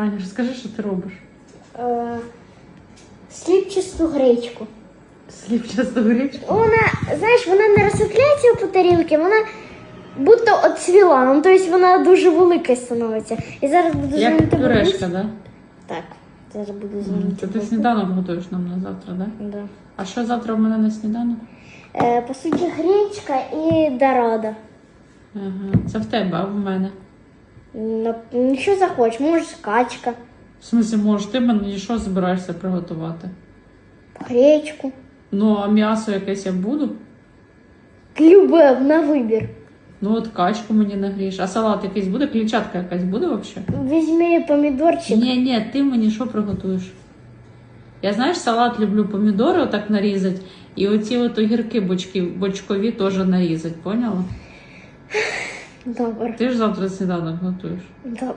Аня, розкажи, що ти робиш? Е, сліпчасту гречку. Сліпчасту гречку? Вона, знаєш, вона не розсипляється по тарілки, вона будто оцвіла. Ну, тобто вона дуже велика становиться. І зараз буду Як пюрешка, бабусі. да? Так, зараз буду. Це ти сніданок готуєш нам на завтра, да? Да. А що завтра в мене на сніданок? Е, по суті, гречка і дорада. Ага. Це в тебе, а в мене. Ну, що захочеш, може качка, В смысле, може, ти мені що збираєшся приготувати? гречку. Ну, а м'ясо якесь я буду? Любе на вибір. Ну от качку мені нагрієш. А салат якийсь буде? Клітчатка якась буде взагалі? Візьми помідорчик. Ні, ні, ти мені що приготуєш? Я знаєш, салат люблю помідори отак нарізати, і оці от огірки бочки, бочкові теж нарізати, поняла? Добре. Ти ж завтра сніданок готуєш. Добре.